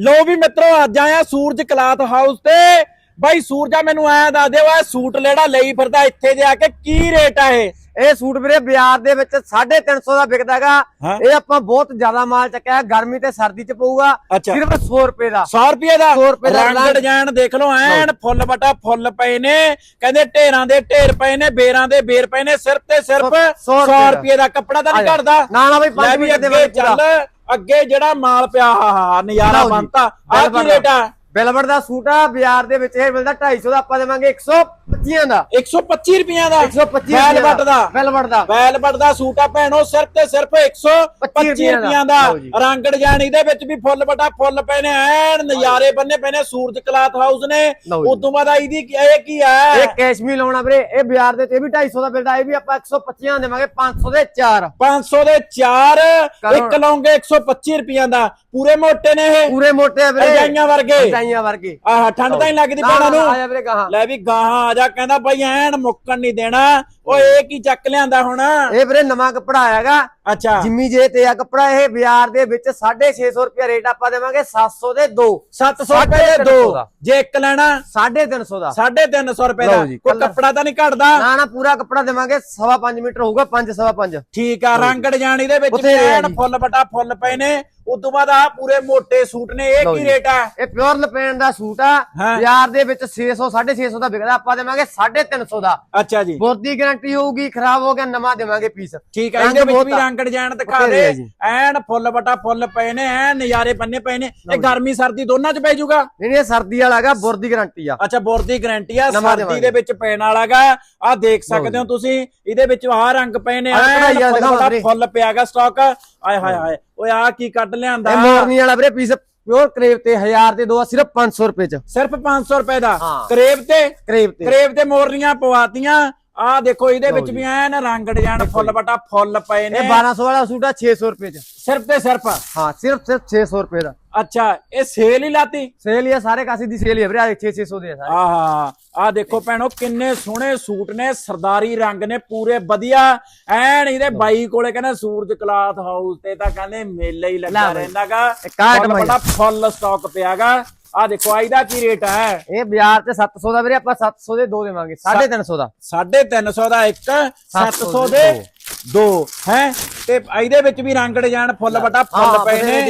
ਲੋ ਵੀ ਮਿੱਤਰੋ ਅੱਜ ਆਇਆ ਸੂਰਜ ਕਲਾਥ ਹਾਊਸ ਤੇ। ਬਾਈ ਸੂਰਜਾ ਮੈਨੂੰ ਐ ਦੱਸ ਦਿਓ ਇਹ ਸੂਟ ਲੈੜਾ ਲਈ ਫਿਰਦਾ ਇੱਥੇ ਜੇ ਕੇ ਕੀ ਰੇਟ ਆ ਇਹ? ਇਹ ਸੂਟ ਵੀਰੇ ਬਾਜ਼ਾਰ ਦੇ ਵਿੱਚ 350 ਦਾ ਵਿਕਦਾਗਾ ਹਾਂ। ਇਹ ਆਪਾਂ ਬਹੁਤ ਜ਼ਿਆਦਾ ਮਾਲ ਚੱਕਿਆ ਹੈ, ਗਰਮੀ ਤੇ ਸਰਦੀ ਚ ਪਊਗਾ। ਸਿਰਫ 100 ਰੁਪਏ ਦਾ। 100 ਰੁਪਏ ਦਾ? 100 ਰੁਪਏ ਦਾ ਰੰਗ। ਡਿਜ਼ਾਈਨ ਦੇਖ ਲਓ ਐਨ ਫੁੱਲ ਬਟਾ ਫੁੱਲ ਪਏ ਨੇ। ਕਹਿੰਦੇ ਢੇਰਾਂ ਦੇ ਢੇਰ ਪਏ ਨੇ ਬੇਰਾਂ ਦੇ ਬੇਰ ਪਏ ਨੇ ਸਿਰਫ ਤੇ ਸਿਰਫ ਸੌ 100 ਰੁਪਏ ਦਾ। ਕੱਪੜਾ ਤਾਂ ਨਹੀਂ। ਘਟਦਾ। ਨਾ ਨਾ ਬਈ ਲੈ 5 ਵੀ ਮਿੰਟ ਦੇ ਵਿੱਚ ਚੱਲ। ਅੱਗੇ ਜਿਹੜਾ ਮਾਲ ਪਿਆ ਹਾ ਹਾ ਨਜ਼ਾਰਾ। ਬੰਤਾ ਆ ਕੀ ਰੇਟ ਆ? ਬਿਲਵਰ ਦਾ ਸੂਟ ਆ ਬਾਜ਼ਾਰ ਦੇ ਵਿੱਚ ਇਹ ਮਿਲਦਾ 250 ਦਾ ਆਪਾਂ ਦੇਵਾਂਗੇ 125 ਦਾ। 125 ਰੁਪਈਆਂ ਦਾ। 125 ਵੈਲਵਟ ਦਾ। ਬਿਲਵਰ ਦਾ। ਵੈਲਵਟ ਦਾ ਸੂਟ ਆ ਭੈਣੋ ਸਿਰਫ ਤੇ ਸਿਰਫ 125 ਰੁਪਈਆਂ ਦਾ। ਰੰਗ ਡਿਜ਼ਾਈਨ ਇਹਦੇ ਵਿੱਚ ਵੀ ਫੁੱਲ ਬਟਾ ਫੁੱਲ ਪਏ ਨੇ ਐਨ ਨਜ਼ਾਰੇ ਬੰਨੇ ਪਏ ਨੇ ਸੂਰਜ ਕਲਾਥ ਹਾਊਸ ਨੇ। ਉਦੋਂ ਬਾਅਦ ਇਹਦੀ ਇਹ ਕੀ ਆ? ਇਹ ਕੈਸ਼ਮੀਰ ਲਾਉਣਾ ਵੀਰੇ ਇਹ ਬਾਜ਼ਾਰ ਦੇ ਤੇ ਇਹ ਵੀ 250 ਦਾ ਮਿਲਦਾ ਇਹ ਵੀ ਆਪਾਂ 125 ਦਾ ਦੇਵਾਂਗੇ 500 ਦੇ 4 500 ਦੇ 4 ਕਰੋ। ਇੱਕ ਲਓਗੇ 125 ਰੁਪਈਆਂ ਦਾ। ਪੂਰੇ ਮੋਟੇ ਨੇ ਇਹ। ਪੂਰੇ ਮੋਟੇ ਆ ਵੀਰੇ। ਰਜਾਈਆਂ ਵਰਗੇ। ਰਜਾਈਆਂ ਵਰਗੇ। ਆਹ ਠੰਡ ਤਾਂ ਨਹੀਂ ਲੱਗਦੀ ਭੈਣਾਂ ਨਾ, ਨੂੰ। ਆ ਜਾ ਵੀਰੇ ਗਾਹਾਂ। ਲੈ ਵੀ ਗਾਹਾਂ ਆ ਜਾ ਕਹਿੰਦਾ ਬਾਈ ਐਨ ਮੁੱਕਣ ਨਹੀਂ ਦੇਣਾ। ਓਏ ਇਹ ਕੀ ਚੱਕ ਲਿਆਂਦਾ ਹੁਣ? ਇਹ ਵੀਰੇ ਨਵਾਂ ਕੱਪੜਾ ਆਇਆਗਾ ਅੱਛਾ। ਜਿੰਮੀ ਜੇ ਤੇ ਆ ਕੱਪੜਾ ਇਹ ਬਾਜ਼ਾਰ ਦੇ ਵਿੱਚ 650 ਰੁਪਏ ਰੇਟ ਆਪਾਂ ਦੇਵਾਂਗੇ 700 ਦੇ 2 700 ਰੁਪਏ ਦੇ ਦੋ। ਦਾ। ਜੇ ਇੱਕ ਲੈਣਾ 350 ਦਾ। 350 ਰੁਪਏ ਦਾ। ਕੋਈ ਕੱਪੜਾ ਤਾਂ ਨਹੀਂ ਘਟਦਾ। ਨਾ ਨਾ ਪੂਰਾ ਕੱਪੜਾ ਦੇਵਾਂਗੇ 5.5 ਮੀਟਰ ਹੋਊਗਾ 5 5.5 ਠੀਕ ਆ ਰੰਗ ਡਿਜ਼ਾਈਨ ਇਹਦੇ ਵਿੱਚ ਐਨ। ਫੁੱਲ ਬਟਾ ਫੁੱਲ ਪਏ ਨੇ। ਉਦੋਂ ਬਾਅਦ ਆ ਪੂਰੇ ਮੋٹے ਸੂਟ ਨੇ ਇਹ ਕੀ। ਰੇਟ ਆ? ਇਹ ਪਿਓਰ ਲਪੇਣ ਦਾ ਸੂਟ ਆ। ਬਾਜ਼ਾਰ ਦੇ ਵਿੱਚ 600 650 ਦਾ ਵਿਕਦਾ ਆਪਾਂ ਦੇਵਾਂਗੇ 350 ਦਾ। ਅੱਛਾ ਜੀ। ਬੋਦੀ ਗਾਰੰਟੀ ਹੋਊਗੀ ਖਰਾਬ ਹੋ ਗਿਆ ਨਵਾਂ ਦੇਵਾਂਗੇ ਪੀਸ ਠੀਕ ਆ ਇਹਦੇ ਵਿੱਚ ਵੀ। ਰੰਗ ਡਿਜ਼ਾਈਨ ਦਿਖਾ ਬਥੇਰੇ ਦੇ। ਆ ਜੀ। ਐਨ ਫੁੱਲ ਬਟਾ ਫੁੱਲ ਪਏ ਨੇ ਐਨ ਨਜ਼ਾਰੇ ਬੰਨੇ ਪਏ ਨੇ। ਇਹ। ਗਰਮੀ ਸਰਦੀ ਦੋਨਾਂ ਚ ਪੈ ਜਾਊਗਾ ਨਹੀਂ ਨਹੀਂ, ਇਹ ਸਰਦੀ ਵਾਲਾ ਹੈਗਾ ਬੁਰ ਦੀ ਗਾਰੰਟੀ ਆ। ਅੱਛਾ ਬੋਰ ਦੀ ਗਾਰੰਟੀ ਆ। ਨਵਾਂ ਸਰਦੀ ਦੇਵਾਂਗੇ। ਦੇ ਵਿੱਚ ਪੈਣ ਵਾਲਾਗਾ ਆ ਦੇਖ ਸਕਦੇ ਹੋ ਤੁਸੀਂ ਇਹਦੇ ਵਿੱਚ ਆਹ ਰੰਗ ਪਏ ਨੇ। ਆਹ ਐਨ ਫੁੱਲ ਦਿਖਾਓ ਬਟਾ ਵੀਰੇ। ਫੁੱਲ ਪਿਆਗਾ ਸਟਾਕ ਆਏ ਹਾਏ ਹਾਏ ਓਏ ਆ ਕੀ ਕੱਢ ਲਿਆਂਦਾ? ਇਹ ਮੋਰਨੀ ਵਾਲਾ ਵੀਰੇ ਪੀਸ ਪਿਓਰ ਕਰੇਵ ਤੇ 1000 ਤੇ ਦੋ ਆ ਸਿਰਫ 500 ਰੁਪਏ ਚ। ਸਿਰਫ 500 ਰੁਪਏ ਦਾ। ਹਾਂ। ਕਰੇਬ ਤੇ? ਕਰੇਵ ਤੇ। ਕਰੇਬ ਤੇ ਮੋਰਨੀਆਂ ਪਵਾਤੀਆਂ। ਆ ਦੇਖੋ ਇਹਦੇ ਵਿੱਚ ਵੀ ਐਨ ਰੰਗ ਡਿਜ਼ਾਈਨ ਫੁੱਲ ਬਟਾ ਫੁੱਲ ਪਏ ਨੇ। ਇਹ 1200 ਵਾਲਾ ਸੂਟ ਆ 600 ਰੁਪਏ ਚ ਸਿਰਫ ਤੇ ਸਿਰਫ? ਹਾਂ ਸਿਰਫ ਸਿਰਫ 600 ਰੁਪਏ ਦਾ। ਅੱਛਾ ਇਹ ਸੇਲ ਹੀ ਲਾਤੀ? ਸੇਲ ਹੀ ਆ ਸਾਰੇ ਕਾਸੀ ਦੀ ਸੇਲ ਹੀ ਆ ਵੀਰੇ 6 600 ਦੇ ਆ ਸਾਰੇ। ਆਹਾ ਆ ਦੇਖੋ ਭੈਣੋ ਕਿੰਨੇ ਸੋਹਣੇ ਸੂਟ ਨੇ ਸਰਦਾਰੀ ਰੰਗ ਨੇ ਪੂਰੇ ਵਧੀਆ। ਐਨ ਇਹਦੇ ਬਾਈ ਕੋਲੇ ਕਹਿੰਦੇ ਸੂਰਜ ਕਲਾਥ ਹਾਊਸ ਤੇ ਤਾਂ ਕਹਿੰਦੇ ਮੇਲਾ ਹੀ ਲੱਗਾ। ਰਹਿੰਦਾਗਾ ਬੜਾ ਫੁੱਲ ਸਟਾਕ ਪਿਆਗਾ ਆ ਦੇਖੋ ਆ ਇਹਦਾ ਕੀ ਰੇਟ ਹੈ? ਇਹ ਬਾਜ਼ਾਰ ਤੇ 700 ਦਾ ਵੀਰੇ ਆਪਾਂ 700 ਦੇ ਦੋ ਦੇਵਾਂਗੇ 350 ਦਾ। 350 ਦਾ ਇੱਕ 700 ਦੇ ਦੋ ਹੈ? ਤੇ ਇਹਦੇ ਵਿੱਚ ਵੀ ਰੰਗ ਡਿਜ਼ਾਈਨ ਫੁੱਲ ਬਟਾ ਫੁੱਲ ਪਏ ਨੇ।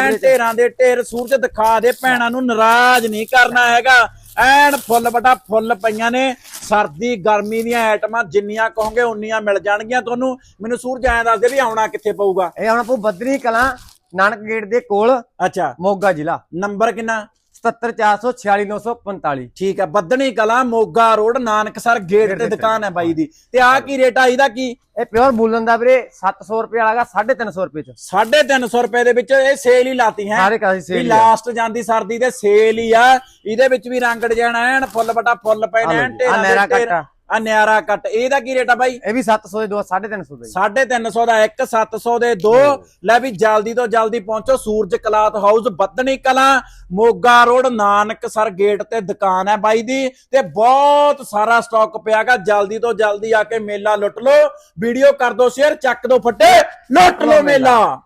ਐਨ। ਢੇਰਾਂ ਦੇ ਢੇਰ ਸੂਰਜ ਦਿਖਾ ਦੇ ਭੈਣਾਂ ਨੂੰ ਨਾਰਾਜ਼ ਨਹੀਂ ਕਰਨਾ ਹੈਗਾ। ਐਨ ਫੁੱਲ ਬਟਾ ਫੁੱਲ ਪਈਆਂ ਨੇ। ਸਰਦੀ ਗਰਮੀ ਦੀਆਂ ਆਈਟਮਾਂ ਜਿੰਨੀਆਂ ਕਹੋਗੇ ਉਨੀਆਂ ਮਿਲ ਜਾਣਗੀਆਂ ਤੁਹਾਨੂੰ। ਮੈਨੂੰ ਸੂਰਜ ਐਂ ਦੱਸ ਦੇ ਵੀ ਆਉਣਾ ਕਿੱਥੇ ਪਊਗਾ? ਇਹ ਹੁਣ ਆਪੂ ਬਦਰੀ ਕਲਾਂ ਨਾਨਕ ਗੇਟ ਦੇ ਕੋਲ ਅੱਛਾ। ਮੋਗਾ ਜ਼ਿਲ੍ਹਾ। ਨੰਬਰ ਕਿੰਨਾ? 77446 ਠੀਕ ਹੈ ਬੱਦਣੀ ਕਲਾ ਮੋਗਾ ਰੋਡ ਨਾਨਕਸਰ ਗੇਟ ਤੇ ਦੁਕਾਨ ਹੈ ਬਾਈ ਦੀ। ਤੇ ਆ ਕੀ ਰੇਟ ਆ ਇਹਦਾ ਕੀ? ਇਹ ਪਿਓਰ ਬੂਲਨ ਦਾ ਵੀਰੇ 700 ਰੁਪਏ ਵਾਲਾ ਹੈਗਾ 350 ਰੁਪਏ ਚ। 350 ਰੁਪਏ ਦੇ ਵਿੱਚ ਇਹ ਸੇਲ ਹੀ ਲਾਤੀ ਹੈ। ਸਾਰੇ ਕਾਸੀ ਸੇਲ ਹੀ। ਲਾਸਟ ਜਾਂਦੀ ਸਰਦੀ ਤੇ ਸੇਲ ਹੀ ਆ। ਇਹਦੇ ਵਿੱਚ ਵੀ ਰੰਗ ਡਿਜ਼ਾਈਨ ਐਨ ਫੁੱਲ ਬਟਾ ਫੁੱਲ ਪਏ ਨੇ ਐਨ ਜੀ, ਆ। ਨਿਆਰਾ ਕੱਟ। ਇਹਦਾ ਕੀ ਰੇਟ ਆ ਬਾਈ? ਇਹ ਵੀ 700 ਦੇ ਦੋ 350 ਦਾ ਜੀ। 350 ਦਾ ਇੱਕ 700 ਦੇ ਦੋ। ਲੈ ਵੀ ਜਲਦੀ ਤੋਂ ਜਲਦੀ ਪਹੁੰਚੋ। ਸੂਰਜ cloth house Badhni Kalan Moga road Nanaksar gate ਤੇ ਦੁਕਾਨ ਹੈ ਬਾਈ ਦੀ। ਤੇ ਬਹੁਤ ਸਾਰਾ ਸਟਾਕ ਪਿਆਗਾ। ਜਲਦੀ ਤੋਂ ਜਲਦੀ ਆ ਕੇ ਮੇਲਾ ਲੁੱਟ ਲਓ। ਵੀਡੀਓ ਕਰ ਦਿਓ ਸ਼ੇਅਰ ਚੱਕ ਦਿਓ ਫੱਟੇ। ਲੁੱਟ ਲਓ ਮੇਲਾ।